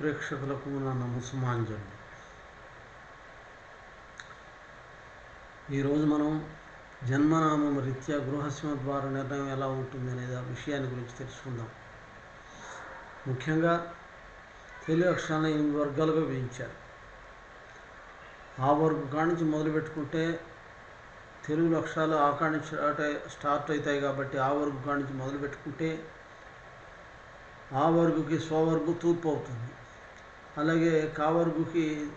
ప్రేక్షకులకు నా నమస్మాంజలి ఈరోజు మనం జన్మనామం రీత్యా గృహస్యం ద్వారా నిర్ణయం ఎలా ఉంటుంది అనేది ఆ విషయాన్ని గురించి తెలుసుకుందాం. ముఖ్యంగా తెలుగు అక్షరాలను ఎనిమిది వర్గాలుగా వేయించారు. ఆ వర్గం కాడి నుంచి మొదలు పెట్టుకుంటే తెలుగు అక్షరాలు ఆ కాడి నుంచి స్టార్ట్ అవుతాయి కాబట్టి ఆ వర్గం కాడి నుంచి మొదలు పెట్టుకుంటే ఆ వర్గుకి స్వవర్గు తూర్పు అవుతుంది. అలాగే కావర్గుకి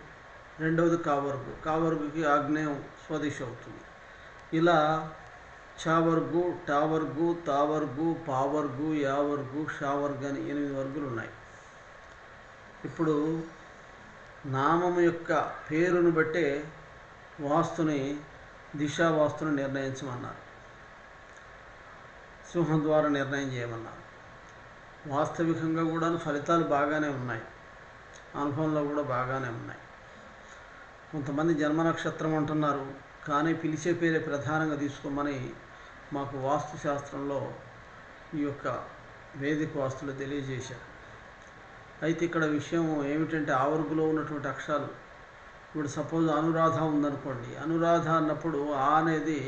రెండవది కావర్గు. కావర్గుకి ఆగ్నేయం స్వదేశ అవుతుంది. ఇలా చావర్గు టావర్గు తావర్గు పావర్గు యావర్గు షావర్గు అని ఎనిమిది వర్గులు ఉన్నాయి. ఇప్పుడు నామం యొక్క పేరును బట్టే వాస్తుని దిశా వాస్తుని నిర్ణయించమన్నారు. సింహం ద్వారా నిర్ణయం చేయమన్నారు. వాస్తవికంగా కూడా ఫలితాలు బాగానే ఉన్నాయి. అనుభవంలో కూడా బాగానే ఉన్నాయి. కొంతమంది జన్మ నక్షత్రం అంటున్నారు కానీ పిలిచే పేరే ప్రధానంగా తీసుకోమని మాకు వాస్తు శాస్త్రంలో ఈ యొక్క వేదిక వాస్తులు తెలియజేశారు. అయితే ఇక్కడ విషయం ఏమిటంటే ఆవరుగులో ఉన్నటువంటి అక్షరాలు ఇప్పుడు సపోజ్ అనురాధ ఉందనుకోండి. అనురాధ అన్నప్పుడు ఆ అనేది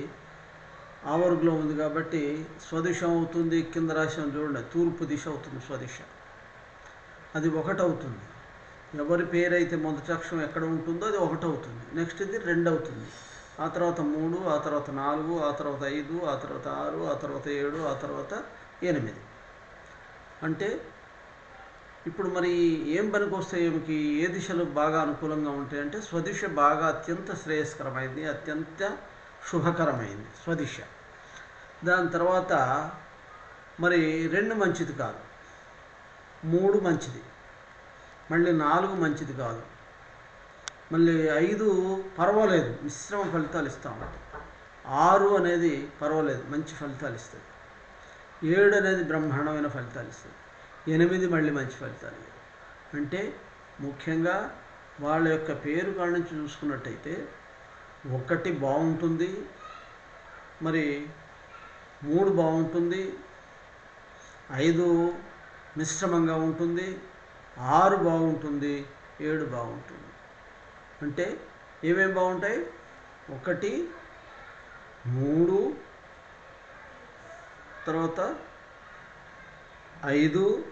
ఆవరుగులో ఉంది కాబట్టి స్వదిశం అవుతుంది కింద రాశం చూడండి తూర్పు దిశ అవుతుంది స్వదిశ. అది ఒకటవుతుంది ఎవరి పేరైతే మొదటి అక్షరం ఎక్కడ ఉంటుందో అది ఒకటి అవుతుంది. నెక్స్ట్ ఇది రెండు అవుతుంది. ఆ తర్వాత మూడు ఆ తర్వాత నాలుగు ఆ తర్వాత ఐదు ఆ తర్వాత ఆరు ఆ తర్వాత ఏడు ఆ తర్వాత ఎనిమిది. అంటే ఇప్పుడు మరి ఏం పనికి వస్తాయి ఏమికి? ఏ దిశలు బాగా అనుకూలంగా ఉంటాయి అంటే స్వదిశ బాగా అత్యంత శ్రేయస్కరమైంది అత్యంత శుభకరమైంది స్వదిశ. దాని తర్వాత మరి రెండు మంచిది కాదు. మూడు మంచిది. మళ్ళీ నాలుగు మంచిది కాదు. మళ్ళీ ఐదు పర్వాలేదు మిశ్రమ ఫలితాలు ఇస్తామంట ఆరు అనేది పర్వాలేదు మంచి ఫలితాలు ఇస్తుంది ఏడు అనేది బ్రహ్మాండమైన ఫలితాలు ఇస్తుంది ఎనిమిది మళ్ళీ మంచి ఫలితాలు అంటే ముఖ్యంగా వాళ్ళ యొక్క పేరు కాడ నుంచి చూసుకున్నట్టయితే ఒకటి బాగుంటుంది మరి మూడు బాగుంటుంది ఐదు మిశ్రమంగా ఉంటుంది ఆరు బాగుంటుంది ఏడు బాగుంటుంది. అంటే ఏమేం బాగుంటాయి? ఒకటి మూడు తర్వాత ఐదు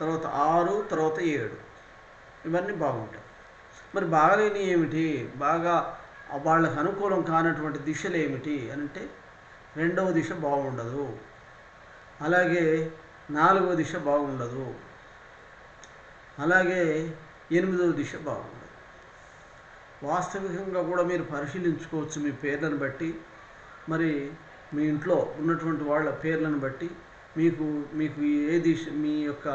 తర్వాత ఆరు తర్వాత ఏడు. ఇవన్నీ బాగుంటాయి. మరి బాగలేని ఏమిటి? బాగా వాళ్ళకి అనుకూలం కానటువంటి దిశలు ఏమిటి? అని అంటే రెండవ దిశ బాగుండదు. అలాగే నాలుగవ దిశ బాగుండదు. అలాగే ఎనిమిదవ దిశ బాగుంది. వాస్తవికంగా కూడా మీరు పరిశీలించుకోవచ్చు మీ పేర్లను బట్టి. మరి మీ ఇంట్లో ఉన్నటువంటి వాళ్ళ పేర్లను బట్టి మీకు మీకు ఏ దిశ మీ యొక్క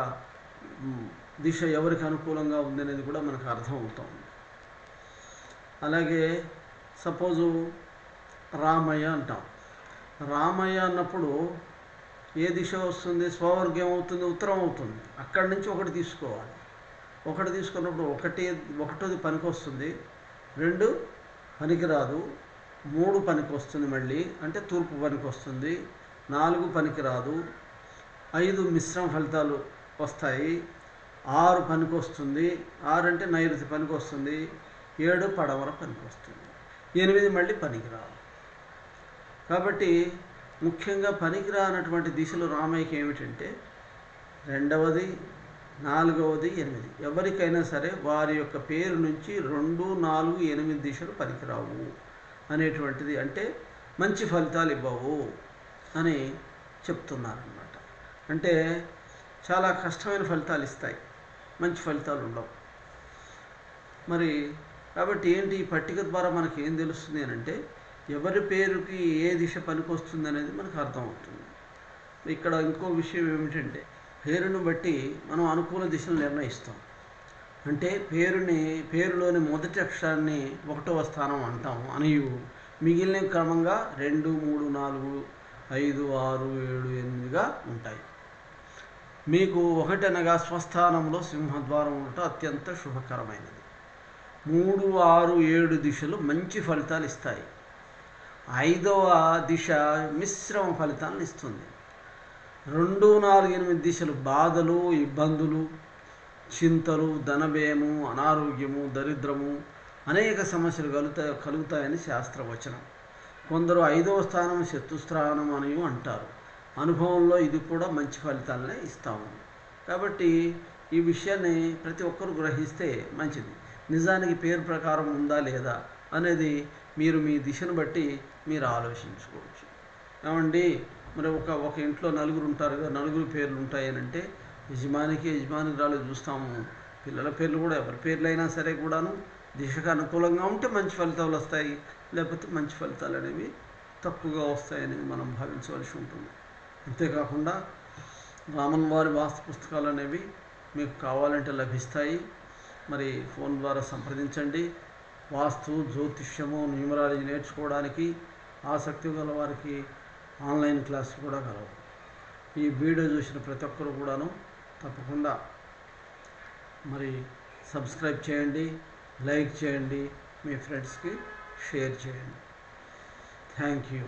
దిశ ఎవరికి అనుకూలంగా ఉందనేది కూడా మనకు అర్థం అవుతుంది అలాగే సపోజు రామయ్య అంటాం. రామయ్య అన్నప్పుడు ఏ దిశ వస్తుంది? స్వవర్గం అవుతుంది ఉత్తరం అవుతుంది. అక్కడి నుంచి ఒకటి తీసుకోవాలి. ఒకటి తీసుకున్నప్పుడు ఒకటి ఒకటోది పనికి వస్తుంది రెండు పనికిరాదు. మూడు పనికి వస్తుంది మళ్ళీ అంటే తూర్పు పనికి వస్తుంది నాలుగు పనికిరాదు. ఐదు మిశ్రమ ఫలితాలు వస్తాయి. ఆరు పనికి వస్తుంది ఆరు అంటే నైరుతి పనికి వస్తుంది ఏడు పడవర పనికి వస్తుంది ఎనిమిది మళ్ళీ పనికిరాదు. కాబట్టి ముఖ్యంగా పనికిరానటువంటి దిశలు రామయ్యకి ఏమిటంటే రెండవది నాలుగవది ఎనిమిది. ఎవరికైనా సరే వారి యొక్క పేరు నుంచి రెండు నాలుగు ఎనిమిది దిశలు పనికిరావు అనేటువంటిది అంటే మంచి ఫలితాలు ఇవ్వవు అని చెప్తున్నారనమాట అంటే చాలా కష్టమైన ఫలితాలు ఇస్తాయి. మంచి ఫలితాలు ఉండవు. మరి కాబట్టి ఏంటి ఈ పట్టిక ద్వారా మనకి ఏం తెలుస్తుంది అంటే ఎవరి పేరుకి ఏ దిశ పనికొస్తుంది అనేది మనకు అర్థమవుతుంది. ఇక్కడ ఇంకో విషయం ఏమిటంటే పేరును బట్టి మనం అనుకూల దిశను నిర్ణయిస్తాం. అంటే పేరుని పేరులోని మొదటి అక్షరాన్ని ఒకటవ స్థానం అంటాం. అనియు. మిగిలిన క్రమంగా రెండు మూడు నాలుగు ఐదు ఆరు ఏడు ఎనిమిదిగా ఉంటాయి. మీకు ఒకటనగా స్వస్థానంలో సింహద్వారం ఉండటం అత్యంత శుభకరమైనది. మూడు ఆరు ఏడు దిశలు మంచి ఫలితాలు ఇస్తాయి. ఐదవ దిశ మిశ్రమ ఫలితాలను ఇస్తుంది. రెండు నాలుగు ఎనిమిది దిశలు బాధలు ఇబ్బందులు చింతలు ధనవ్యయము అనారోగ్యము దరిద్రము అనేక సమస్యలు కలుగుతాయి కలుగుతాయని శాస్త్రవచనం. కొందరు ఐదవ స్థానం శత్రుస్థానం అని అంటారు. అనుభవంలో ఇది కూడా మంచి ఫలితాలనే ఇస్తాము. కాబట్టి ఈ విషయాన్ని ప్రతి ఒక్కరు గ్రహిస్తే మంచిది. నిజానికి పేరు ప్రకారం ఉందా లేదా అనేది మీరు మీ దిశను బట్టి మీరు ఆలోచించుకోవచ్చు. ఏమండి? మరి ఒక ఒక ఇంట్లో నలుగురు ఉంటారు కదా నలుగురు పేర్లు ఉంటాయనంటే అంటే యజమానికి యజమానురాలు చూస్తాము. పిల్లల పేర్లు కూడా ఎవరి పేర్లు అయినా సరే కూడాను దిశకు అనుకూలంగా ఉంటే మంచి ఫలితాలు వస్తాయి. లేకపోతే మంచి ఫలితాలు అనేవి తక్కువగా వస్తాయని మనం భావించవలసి ఉంటుంది. అంతేకాకుండా రామన్ వారి వాస్తు పుస్తకాలు అనేవి మీకు కావాలంటే లభిస్తాయి. మరి ఫోన్ ద్వారా సంప్రదించండి. వాస్తు జ్యోతిష్యము న్యూమరాలజీ నేర్చుకోవడానికి ఆసక్తి గల వారికి ఆన్లైన్ క్లాసులు కూడా కలవు. ఈ వీడియో చూసిన ప్రతి ఒక్కరు కూడాను తప్పకుండా మరి సబ్స్క్రైబ్ చేయండి లైక్ చేయండి మీ ఫ్రెండ్స్కి షేర్ చేయండి. Thank you.